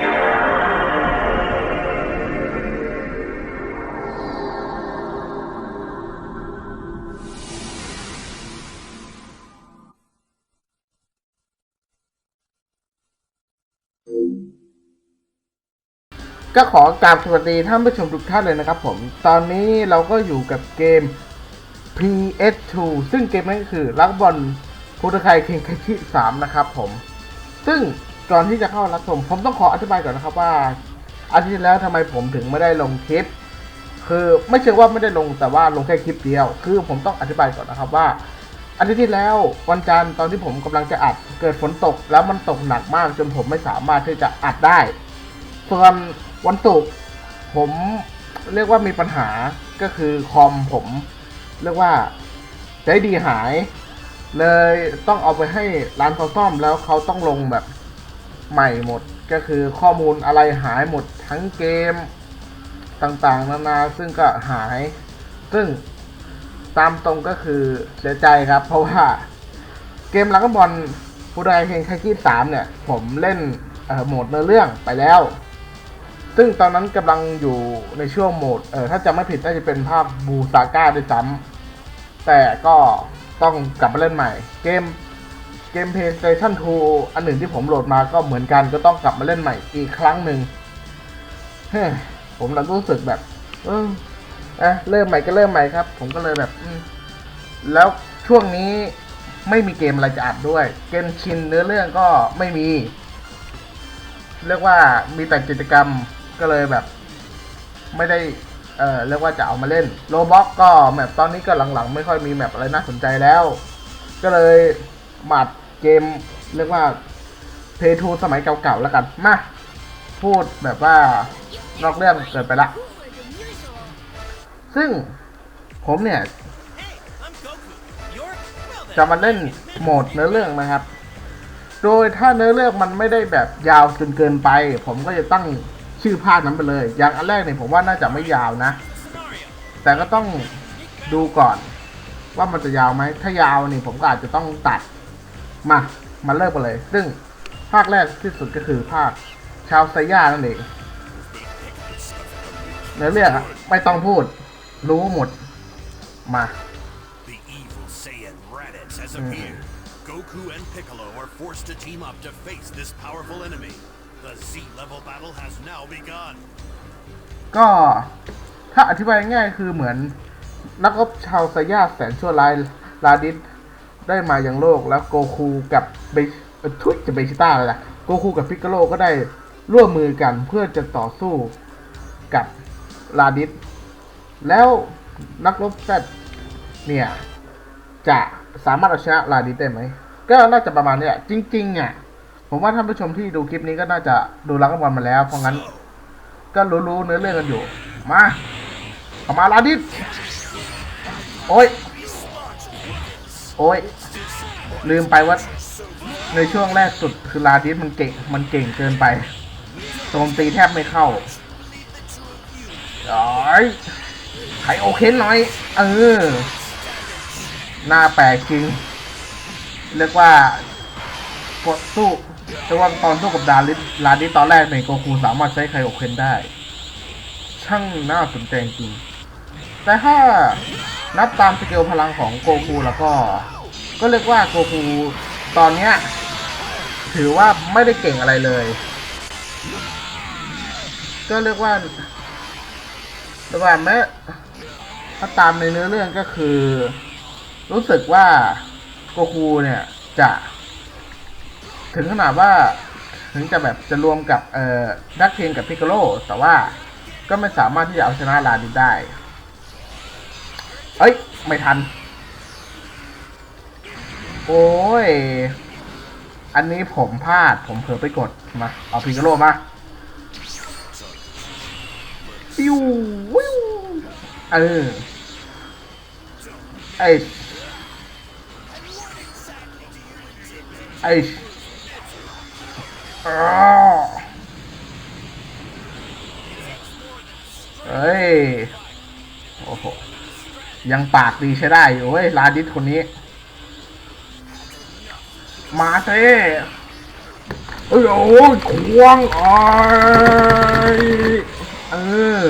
ก็ขอกราบสวัสดีท่านผู้ชมทุกท่านเลยนะครับผม ตอนนี้เราก็อยู่กับเกม PS2 ซึ่งเกมนั้นก็คือลักบอลพุทธคายเคนคาชิ3นะครับผม ซึ่ง ก่อนที่จะเข้ารับชม ผมต้องขออธิบายก่อนนะครับว่าอาทิตย์แล้วทำไมผมถึงไม่ได้ลงคลิป คือไม่เชิงว่าไม่ได้ลงแต่ว่าลงแค่คลิปเดียว คือผมต้องอธิบายก่อนนะครับว่าอาทิตย์ที่แล้ววันจันทร์ตอนที่ผมกำลังจะอัดเกิดฝนตกแล้วมันตกหนักมาก จนผมไม่สามารถที่จะอัดได้ ส่วนวันศุกร์ผมเรียกว่ามีปัญหาก็คือคอมผมเรียกว่าใจดีหาย เลยต้องเอาไปให้ร้านเขาซ่อมแล้วเขาต้องลงแบบ ใหม่หมดก็คือข้อมูลอะไรหายหมดทั้งเกมต่างๆ นานาซึ่งก็หาย ซึ่งตามตรงก็คือเสียใจครับ เพราะว่าเกมลักบอลฟูดายเฮงคาคิสามเนี่ย ผมเล่นโหมดเนื้อเรื่องไปแล้ว ซึ่งตอนนั้นกำลังอยู่ในช่วงโหมดเออถ้าจำไม่ผิดน่าจะเป็นภาคบูซาก้าด้วยซ้ำแต่ก็ต้องกลับมาเล่นใหม่ เกม เกม PlayStation 2 อันหนึ่งที่ผมโหลดมาก็เหมือนกันก็ต้องกลับมาเล่นใหม่อีกครั้งหนึ่งเฮ้ผมเรารู้สึกแบบ เอออะเริ่มใหม่ก็เริ่มใหม่ครับ ผมก็เลยแบบแล้วช่วงนี้ไม่มีเกมอะไรจะอัดด้วย เกมชินเนื้อเรื่องก็ไม่มี เรียกว่ามีแต่กิจกรรมก็เลยแบบ ไม่ได้ เออเรียกว่าจะเอามาเล่นโลบ็อกก็แมปตอนนี้ก็หลังๆ ไม่ค่อยมีแมปอะไรน่าสนใจแล้ว ก็เลยมาด เกมเรียกว่าเพย์ทูสมัยเก่าๆแล้วกัน มา พูดแบบว่านอกเรื่องเกินไปละ ซึ่งผมเนี่ยจะมาเล่นโหมดเนื้อเรื่องนะครับ โดยถ้าเนื้อเรื่องมันไม่ได้แบบยาวจนเกินไป ผมก็จะตั้งชื่อภาคนั้นไปเลย อย่างอันแรกเนี่ยผมว่าน่าจะไม่ยาวนะ แต่ก็ต้องดูก่อน ว่ามันจะยาวไหม ถ้ายาวนี่ผมก็อาจจะต้องตัด มา มาเริ่มกันเลย ซึ่งภาคแรกที่สุดก็คือภาคชาวไซย่านั่นเองเนื้อเรื่องอะไม่ต้องพูด รู้หมด มา The evil Saiyan Raditz has appeared. Goku and Piccolo are forced to team up to face this powerful enemy. The Z-level battle has now begun. ก็ถ้าอธิบายง่ายๆคือเหมือน นักรบชาวไซย่าแสนชั่วร้ายลาดิส ได้มายังโลกแล้วโกคูกับเบทุยจะเบชิต้าเลยล่ะโกคูกับพิกโกโลก็ได้ร่วมมือกันเพื่อจะต่อสู้กับลาดิสแล้วนักรบแซดเนี่ย จะสามารถเอาชนะลาดิสได้ไหม ก็น่าจะประมาณนี้จริงๆอะผมว่าท่านผู้ชมที่ดูคลิปนี้ก็น่าจะดูรักบอลมาแล้ว เพราะงั้น ก็รู้ๆเนื้อเรื่องกันอยู่ มาเข้ามาลาดิสโอ้ย โอ้ย ลืมไปว่าในช่วงแรกสุดคือลาดิสมันเก่งมันเก่งเกินไปโจมตีแทบไม่เข้าโอ้ยไขโอเคนหน่อย เออ หน้าแปลกจริง เรียกว่ากดสู้แต่ว่าตอนสู้กับดาริสลาดิสตอนแรกเนี่โกคูสามารถใช้ไคโอเคนได้ ช่างน่าสนใจจริง แต่ถ้านับตามสเกลพลังของโกคูแล้วก็ ก็เรียกว่าโกคูตอนเนี้ยถือว่าไม่ได้เก่งอะไรเลย ก็เรียกว่ารียกว่าแม้ถ้าตามในเนื้อเรื่องก็คือ รู้สึกว่าโกคูเนี่ยจะ ถึงขนาดว่า ถึงจะแบบจะรวมกับเอ่อดักเทนกับพิกโกโลแต่ว่าก็ไม่สามารถที่จะเอาชนะลาดิสได้ เอ้ย ไม่ทัน โอ้ย อันนี้ผมพลาด ผมเผลอไปกด มา เอาพิกโกโลมาปิววิวเออ ไอไออ้าวเฮ้ย โอ้โห ยังปากดีใช้ได้อยู่เว้ยลาดิสคนนี้ มาเซ่เอ้ยโอ้ยควงไอ้เออ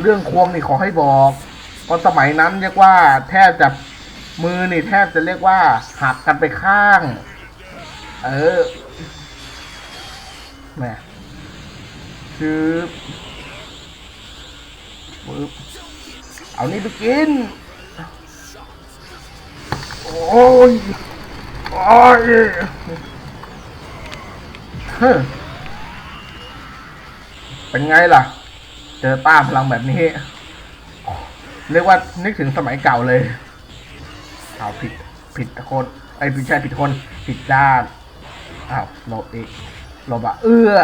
เรื่องควงนี่ขอให้บอกตอนสมัยนั้นเรียกว่า แทบจะมือนี่แทบจะเรียกว่าหักกันไปข้าง เออแหม่คือปึ๊บเอานี่ไปกิน โอ้ย โอ้ยเป็นไงล่ะ เจอต้าพลังแบบนี้ เรียกว่านึกถึงสมัยเก่าเลยเอาผิดผิดคนไอ้ผิดใช่ผิดคนผิดด้านอ้าวโลอีกโลบะเอื้อ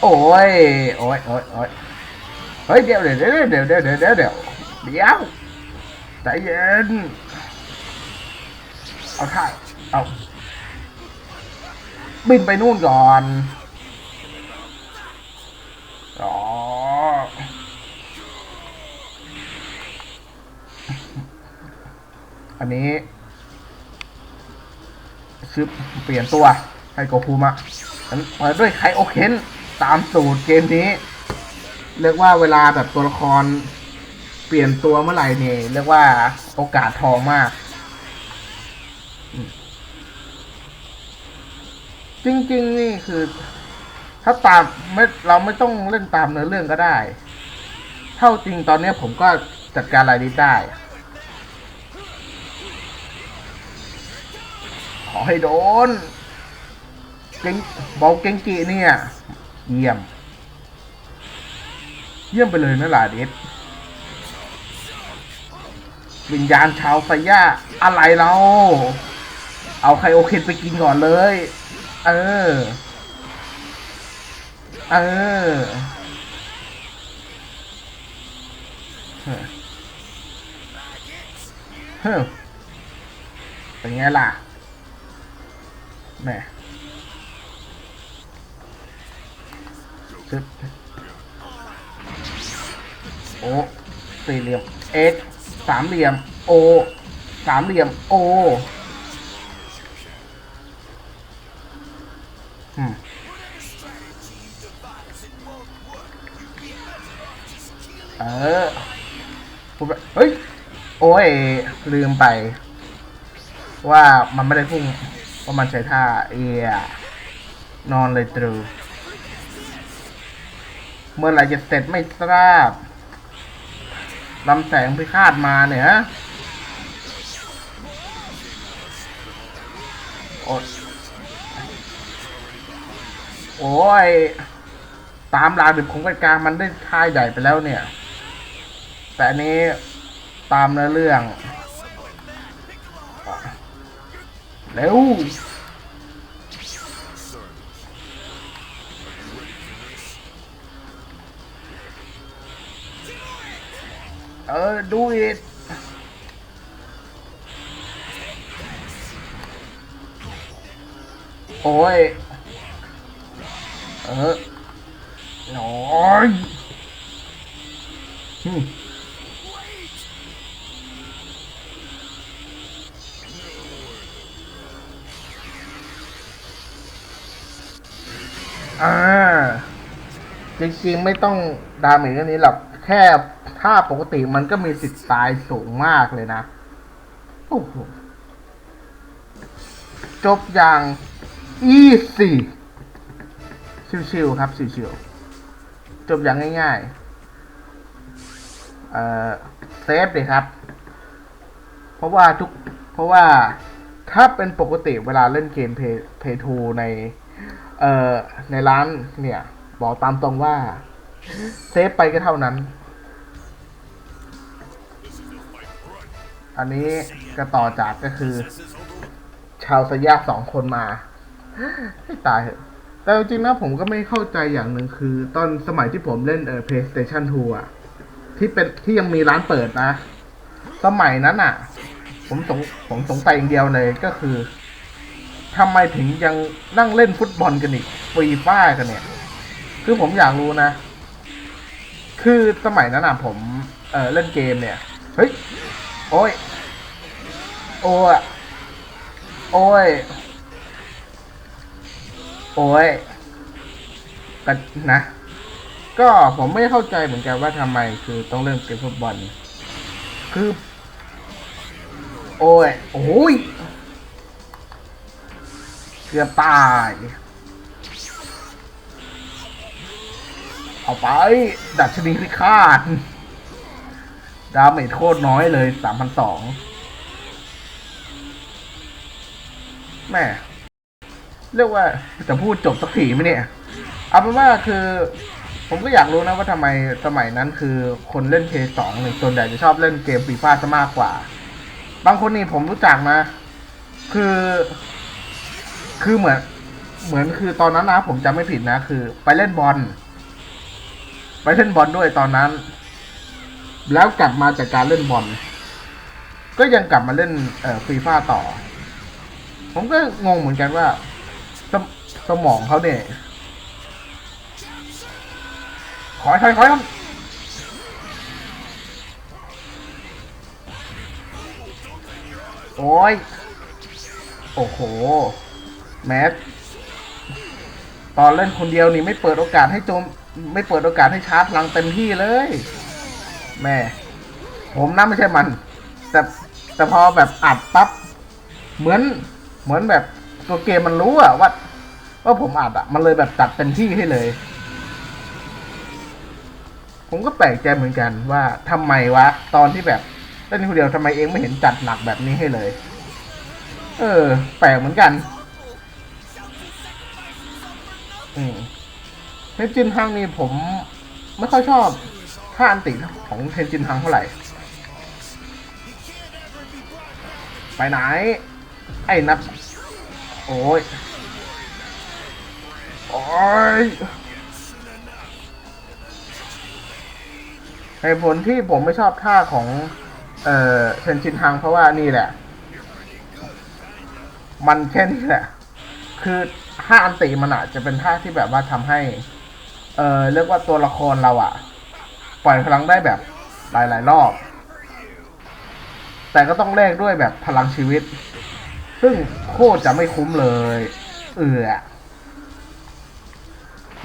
โอ้ยโอ้ยโอ้ยโอ้ยเฮ้ยเดี๋ยวเดี๋ยวเดี๋ยวเดี๋ยวเดี๋ยวเดี๋ยวเดี๋ยวใจเย็น เอาท่าเอาบินไปนู่นก่อนอ๋ออันนี้ชึบเปลี่ยนตัวให้โกคูมาอันเปิดด้วยไคโอเคนตามสูตรเกมนี้ เรียกว่าเวลาแบบตัวละครเปลี่ยนตัวเมื่อไหร่เนี่ยเรียกว่าโอกาสทองมาก จริง ๆ นี่คือ ถ้าตามไม่เราไม่ต้องเล่นตามเนื้อเรื่องก็ได้ เท่าจริงตอนนี้ผมก็จัดการอะไรนี้ได้ ขอให้โดนเก่งบอกเก่งกีเนี่ย เยี่ยม เยี่ยมไปเลยนะหลาเด็ดวิญญาณชาวไฟย่าอะไรเรา เอาไคโอเคนไปกินก่อนเลย เออ เออ เฮ้อเฮ้อเป็นไงล่ะ แม่ซึบโอสี่เหลี่ยม x สามเหลี่ยม o สามเหลี่ยม o อืมเออพูดไปเฮ้ย โอ้ย ลืมไป ว่ามันไม่ได้พุ่งว่ามันใช้ท่า เอียนอนเลยตรู เมื่อไรจะเสร็จไม่ทราบลำแสงพิฆาตมาเนี่ยฮะโอ้ โอ้ยตามราดึกของกลางมันได้ท่ายใหญ่ไปแล้วเนี่ย แต่อันนี้ตามเนื้อเรื่อง เร็วเออดูอีกโอ้ย เออหน่อยอ่า จริงๆ ไม่ต้องดาเมจอันนี้หรอก แค่ถ้าปกติมันก็มีสิทธิ์ตายสูงมากเลยนะ โอ้โห จบอย่าง easy ชิวๆครับชิวๆจบอย่างง่ายๆ เอ่อเซฟเลยครับ เพราะว่าทุกเพราะว่าถ้าเป็นปกติเวลาเล่นเกม Play Play 2ใน เอ่อ ในร้านเนี่ย บอกตามตรงว่า เซฟไปก็เท่านั้น อันนี้ก็ต่อจากก็คือ ชาวสยามสองคนมา ให้ตายเถอะ แต่จริงๆนะผมก็ไม่เข้าใจอย่างหนึ่งคือ ตอนสมัยที่ผมเล่นเออ PlayStation 2อะ ที่เป็นที่ยังมีร้านเปิดนะ สมัยนั้นอะ ผมสงผมสงสัยอย่างเดียวเลยก็คือทำไมถึงยังนั่งเล่นฟุตบอลกันอีกฟรีฟ้ากันเนี่ย คือผมอยากรู้นะ คือสมัยนั้นอะผมเออเล่นเกมเนี่ย เฮ้ย โอ้ย โอ้ยโอ้ย โอ้ยก็นะ ก็ผมไม่เข้าใจเหมือนกันว่าทำไมคือต้องเล่นเกมฟุตบอล คือ โอ้ย โอ้ย เกือบตายเอาไป ดัชนีพิฆาตดาเมจโคตรน้อยเลย สามพันสองแม่ เรียกว่าจะพูดจบสักทีไหมเนี่ย เอาเป็นว่าคือ ผมก็อยากรู้นะว่าทำไมสมัยนั้นคือคนเล่นเพย์สองเนี่ยส่วนใหญ่จะชอบเล่นเกมฟีฟ่าซะมากกว่า บางคนนี่ผมรู้จักนะ คือ คือเหมือน เหมือนคือตอนนั้นนะผมจำไม่ผิดนะ คือ ไปเล่นบอลไปเล่นบอลด้วยตอนนั้น แล้วกลับมาจากการเล่นบอลก็ยังกลับมาเล่นเอ่อฟีฟ่าต่อ ผมก็งงเหมือนกันว่า สมสมองเขาเนี่ยขอให้ขอให้ครับโอ้ย โอ้โห แมสตอนเล่นคนเดียวนี่ไม่เปิดโอกาสให้โจม ไม่เปิดโอกาสให้ชาร์จพลังเต็มที่เลย แม่ ผมนะไม่ใช่มัน แต่แต่พอแบบอัดปั๊บ เหมือน เหมือนแบบ ตัวเกมมันรู้อะว่าว่าผมอัดอะมันเลยแบบจัดเต็มที่ให้เลย ผมก็แปลกใจเหมือนกันว่าทำไมวะ ตอนที่แบบเล่นคนเดียวทำไมเองไม่เห็นจัดหนักแบบนี้ให้เลย เออ แปลกเหมือนกันอืมเทนจินฮังนี่ผมไม่ค่อยชอบท่าอันติของเทนจินฮังเท่าไหร่ ไปไหน ไอ้นัก โอ้ย โอ้ยเหตุผลที่ผมไม่ชอบท่าของ เอ่อเทนชินฮังเพราะว่านี่แหละ มันแค่นี้แหละ คือท่าอันติมันอะจะเป็นท่าที่แบบว่าทำให้ เอ่อเรียกว่าตัวละครเราอะปล่อยพลังได้แบบหลายๆรอบ แต่ก็ต้องแลกด้วยแบบพลังชีวิต ซึ่งโคตรจะไม่คุ้มเลย เอือ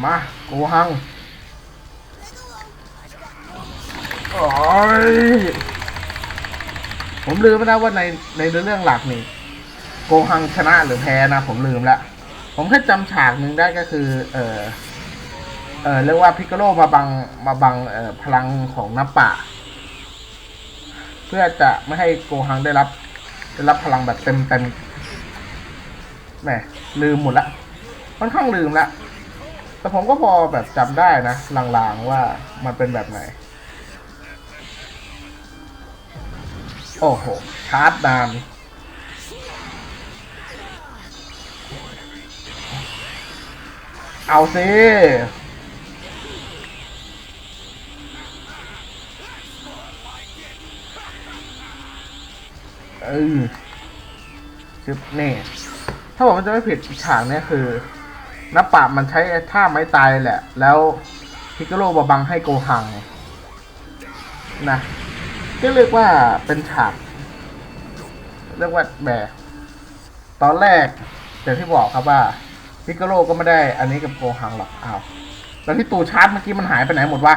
มาโกหังโอ้ยผมลืมไปนะว่าในในเรื่องหลักนี่โกหังชนะหรือแพ้นะ ผมลืมละผมแค่จำฉากหนึ่งได้ก็คือ เออเออเรียกว่าพิกโลมาบังมาบังเอ่อพลังของนับปะเพื่อจะไม่ให้โกหังได้รับได้รับพลังแบบเต็มเต็ม แหมลืมหมดละค่อนข้างลืมละ แต่ผมก็พอแบบจำได้นะลางๆว่ามันเป็นแบบไหน โอ้โหชาร์จนานเอาสิเออชึบนี่ ถ้าผมจะไม่ผิดฉากเนี้ยคือนับปราบมันใช้ท่าไม้ตายแหละ แล้วพิกโลบาบังให้โกหังนะก็เรียกว่าเป็นฉาก เรียกว่าแบบตอนแรกอย่างที่บอกครับว่าพิกโลก็ไม่ได้อันนี้กับโกหังหรอกอ้าวแล้วที่ตูชาร์จเมื่อกี้มันหายไปไหนหมดวะ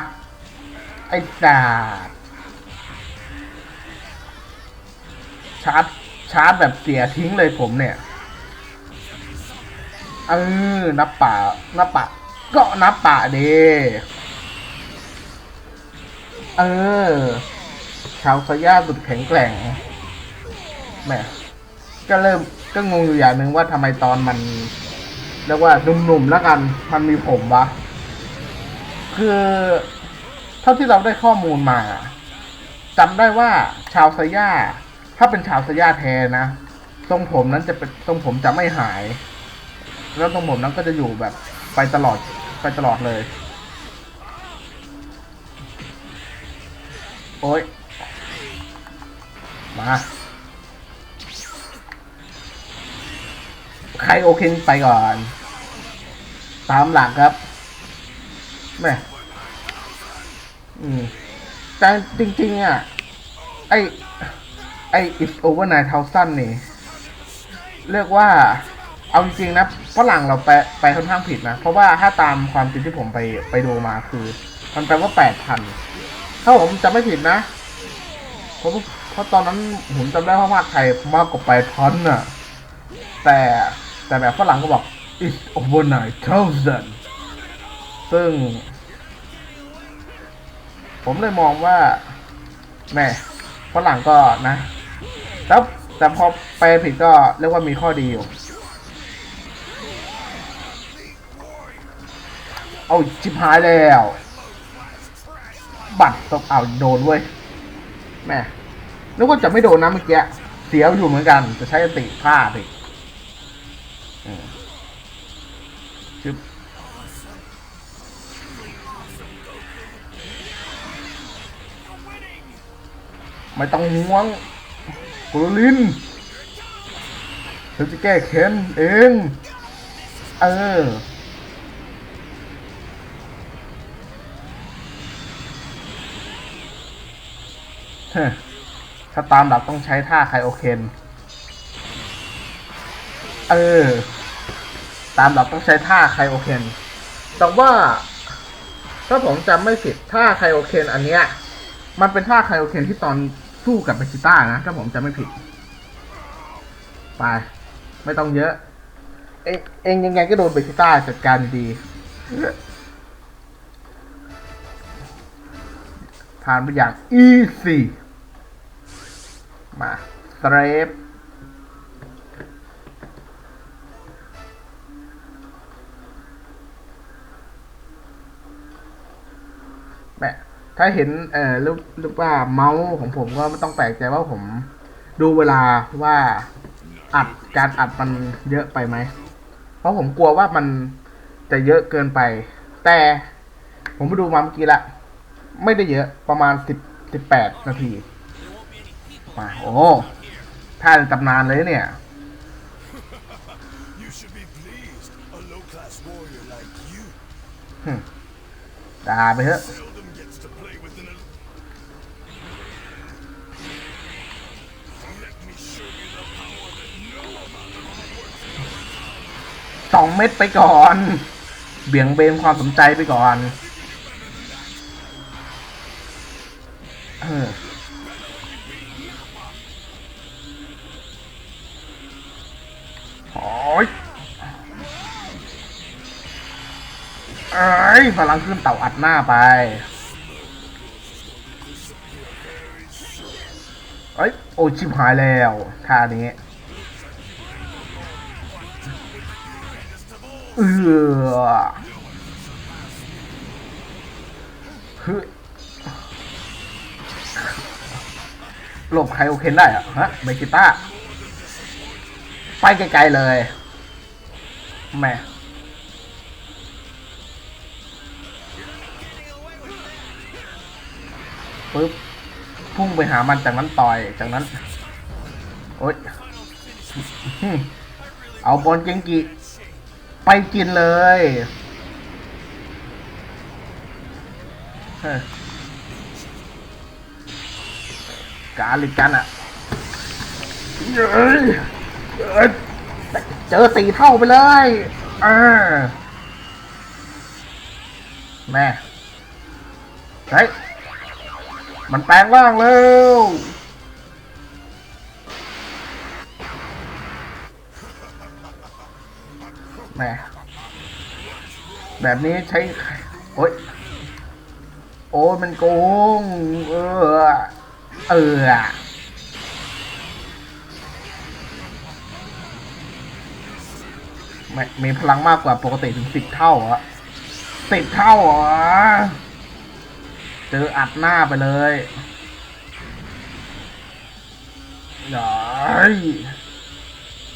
ไอ้ดาดชาร์จชาร์จแบบเสียทิ้งเลยผมเนี่ย เออนับป่านับป่าก็นับป่าเดเออ ชาวสยาสุดแข็งแกร่งแหม่ก็เริ่มก็งงอยู่อย่างหนึ่งว่าทำไมตอนมันเรียกว่าหนุ่มๆแล้วกัน มันมีผมวะ คือ เท่าที่เราได้ข้อมูลมาจำได้ว่าชาวสยาถ้าเป็นชาวสยาแท้นะทรงผมนั้นจะเป็นทรงผมจะไม่หาย แล้วทรงผมนั้นก็จะอยู่แบบไปตลอดไปตลอดเลย โอ้ย มา ใครโอเคไปก่อน ตามหลักครับแม่อืมแต่จริง ๆ อะ ไอไอ it's over nine thousand นี่ เรียกว่า เอาจริงๆนะฝรั่งเราแปลไปค่อนข้างผิดนะ เพราะว่าถ้าตามความจริงที่ผมไปไปดูมาคือ มันแปลว่าแปดพันถ้าผมจำไม่ผิดนะเพราะเพราะตอนนั้นผมจำได้ว่ามากไทยมากกว่าแปดพันน่ะ แต่แต่แบบฝรั่งก็บอก it's over nine thousand ซึ่ง ผมเลยมองว่าแม่ฝรั่งก็นะแล้วแต่พอแปลผิดก็เรียกว่ามีข้อดีอยู่ เอาชิบหายแล้ว บัตรตกเอาโดนเว้ยแม่นึกว่าจะไม่โดนนะเมื่อกี้เสียวอยู่เหมือนกันจะใช้ติพลาดอีกอืมชึบไม่ต้องห่วงกุลลินฉันจะแก้แค้นเอง เออ เฮ้ย ถ้าตามหลักต้องใช้ท่าไคโอเคน เออ ตามหลักต้องใช้ท่าไคโอเคน แต่ว่าถ้าผมจำไม่ผิดท่าไคโอเคนอันเนี้ย มันเป็นท่าไคโอเคนที่ตอนสู้กับเบจิต้านะถ้าผมจำไม่ผิด ไป ไม่ต้องเยอะ เองเองยังไงก็โดนเบจิต้าจัดการดีผ่านไปอย่าง easy มาสเตรปแมถ้าเห็นเอ่อรูปรูปว่าเมาส์ของผมก็ไม่ต้องแปลกใจว่าผมดูเวลาว่าอัดการอัดมันเยอะไปไหม เพราะผมกลัวว่ามันจะเยอะเกินไป แต่ผมไปดูมาเมื่อกี้ละ ไม่ได้เยอะประมาณสิบสิบแปดนาที มา โอ้ท่าในตำนานเลยเนี่ย You should be pleased. A low-class warrior like you ด่าไปเถอะ seldom gets to play with an. el- Let me show you the power that no amount of hard work สองเม็ดไปก่อน เบี่ยงเบนความสนใจไปก่อน เออ อ้ยพลังขึ้นเต่าอัดหน้าไป เอ้ย โอ้ชิบหายแล้วท่านี้ เออฮึหลบใครโอเคนได้อะฮะเบกิต้า ไปไกลๆเลยแม่ ปึ๊บพุ่งไปหามันจากนั้นต่อยจากนั้นโอ๊ยเอาบอลเกงกิไปกินเลยกาลิกันอะเอ้ยเอ้ยเจอสี่เท่าไปเลยเออแม่เฮ้ย มันแปลงร่างแล้วแม่แบบนี้ใช้ โอ๊ยโอ้ยมันโกง เออ เออไม่มีพลังมากกว่าปกติถึงสิบเท่าอะสิบเท่าเหรอ เจออัดหน้าไปเลยยาย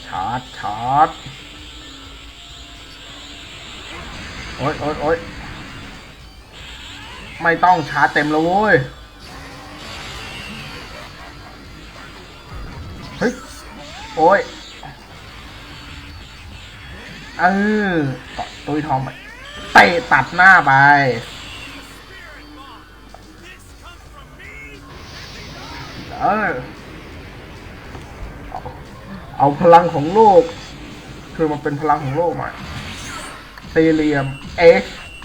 ชาร์จชาร์จโอ๊ยโอ๊ยโอ๊ยไม่ต้องชาร์จเต็มแล้วเว้ย เฮ้ย โอ๊ยเออตตุยทองไปเตะตัดหน้าไป เออเอาพลังของโลก คือมันเป็นพลังของโลกใหม่สี่เหลี่ยม X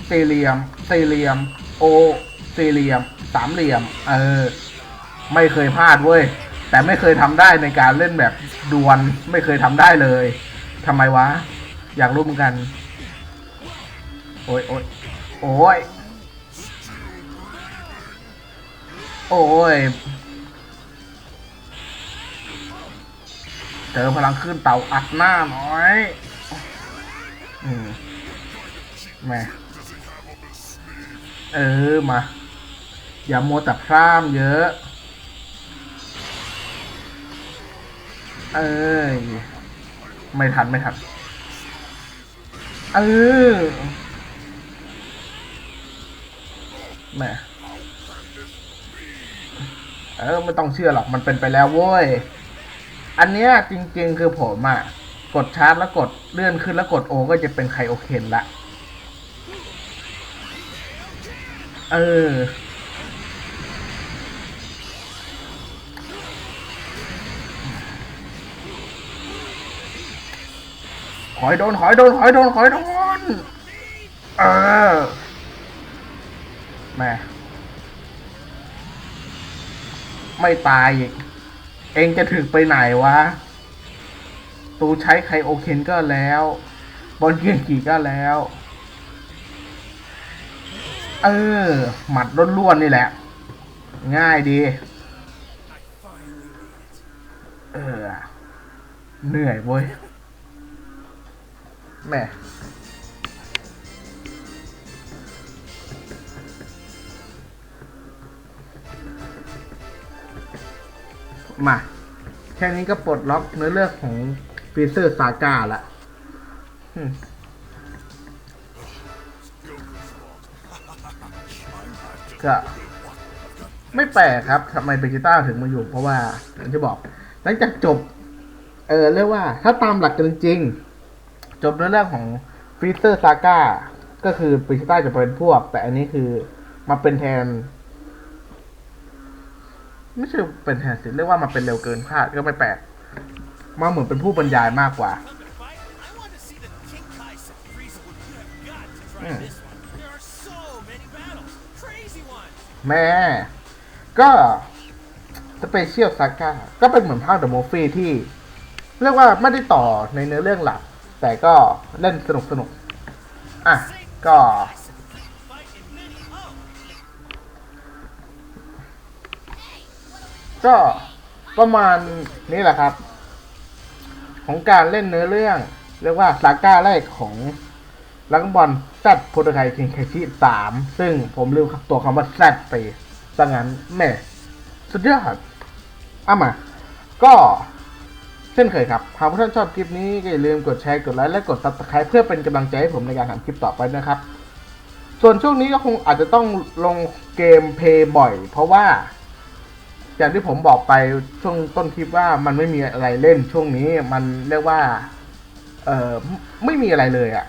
สี่เหลี่ยม สี่เหลี่ยม O สี่เหลี่ยม สามเหลี่ยม เออ ไม่เคยพลาดเว้ย แต่ไม่เคยทำได้ในการเล่นแบบดวล ไม่เคยทำได้เลยทำไมวะ อยากรู้เหมือนกัน โอ้ยโอ้ยโอ้ยโอ้ย เจอพลังขึ้นเต่าอัดหน้าน่อย อืมแม่เออ มา อย่ามัวแต่พร่ำเยอะ เอ้ย ไม่ทัน ไม่ทัน เออแม่เออ ไม่ต้องเชื่อหรอก มันเป็นไปแล้วเว้ย อันเนี้ยจริงๆคือผมอะกดชาร์จแล้วกดเลื่อนขึ้นแล้วกดโอก็จะเป็นไคโอเคนละเออขอยโดนขอยโดนขอยโดนขอยโดน เออแม่ไม่ตายอีก เองจะถึงไปไหนวะ ตูใช้ไคโอเคนก็แล้ว บอลเกียกี่ก็แล้ว เออ หมัดล้วนๆนี่แหละ ง่ายดี เออ เหนื่อยเว้ยแหม่ มา แค่นี้ก็ปลดล็อกเนื้อเรื่องของฟีเซอร์ซาก้าละก็ไม่แปลกครับทำไมเบจิต้าถึงมาอยู่ เพราะว่าอย่างที่บอก หลังจากจบ เออเรียกว่า ถ้าตามหลักกันจริงจบเนื้อเรื่องของฟีเซอร์ซาก้าก็คือเบจิต้าจะเป็นพวก แต่อันนี้คือมาเป็นแทน ไม่ใช่เป็นแทนสิเรียกว่ามันเป็นเร็วเกินคาดก็ไม่แปลกมาเหมือนเป็นผู้บรรยายมากกว่าแม่ ก็สเปเชียลซาก้าก็เป็นเหมือนภาคเดอะโมฟี่ที่ เรียกว่าไม่ได้ต่อในเนื้อเรื่องหลัก แต่ก็เล่นสนุกสนุกอะ ก็ ก็ประมาณนี้แหละครับ ของการเล่นเนื้อเรื่อง เรียกว่าซาก้าแรกของลักบอลแซดโปรโตไทคิงเคชิสามซึ่งผมลืมตัวคำว่าแซดไปซะงั้นแม่สุดยอดเอามา ก็เช่นเคยครับ หากท่านชอบคลิปนี้ก็อย่าลืมกดแชร์กดไลค์และกด subscribe เพื่อเป็นกำลังใจให้ผมในการทำคลิปต่อไปนะครับ ส่วนช่วงนี้ก็คงอาจจะต้องลงเกมเพย์บ่อย เพราะว่า อย่างที่ผมบอกไปช่วงต้นคลิปว่ามันไม่มีอะไรเล่นช่วงนี้มันเรียกว่า เออไม่มีอะไรเลยอะ่ะ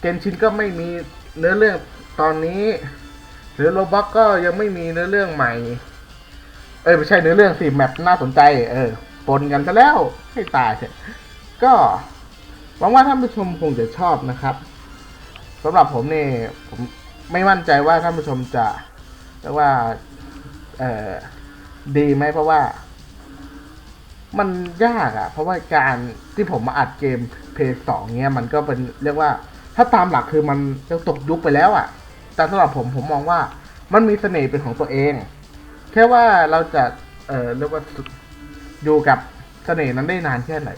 เกมชินก็ไม่มีเนื้อเรื่องตอนนี้ หรือโรบ็อกก็ยังไม่มีเนื้อเรื่องใหม่ เอ้ยไม่ใช่เนื้อเรื่องสิแมปน่าสนใจ เออปนกันซะแล้วให้ตายเถอะก็หวังว่าท่านผู้ชมคงจะชอบนะครับสำหรับผมเนี่ยผมไม่มั่นใจว่าท่านผู้ชมจะเรียกว่า เออ ดีไหมเพราะว่า มันยากอะเพราะว่าการที่ผมมาอัดเกมเพย์สองเนี้ย มันก็เป็นเรียกว่า ถ้าตามหลักคือมันยังตกยุคไปแล้วอะแต่สำหรับผมผมมองว่า มันมีเสน่ห์เป็นของตัวเอง แค่ว่าเราจะ เออเรียกว่าอยู่กับเสน่ห์นั้นได้นานแค่ไหน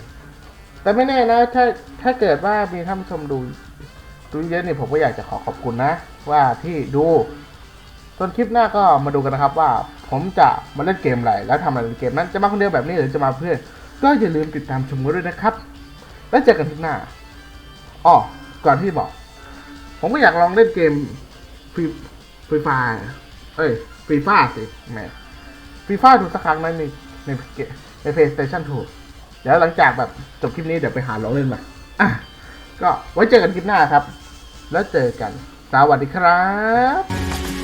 แต่ไม่แน่นะถ้าถ้าเกิดว่ามีท่านผู้ชมดูดูเยอะเนี่ยผมก็อยากจะขอขอบคุณนะ ว่าที่ดู ส่วนคลิปหน้าก็มาดูกันนะครับว่าผมจะมาเล่นเกมอะไรแล้วทำอะไรในเกมนั้นจะมาคนเดียวแบบนี้หรือจะมาเพื่อน ก็อย่าลืมติดตามชมกันด้วยนะครับ แล้วเจอกันคลิปหน้าอ๋อก่อนที่บอก ผมก็อยากลองเล่นเกมฟรีฟรีไฟเอ้ยฟรีฟ้าสิแหมฟรีฟ้าดูสักครั้งนะในในใน PlayStation 2เดี๋ยวหลังจากแบบจบคลิปนี้เดี๋ยวไปหาลองเล่นมาอะก็ไว้เจอกันคลิปหน้าครับ แล้วเจอกัน สวัสดีครับ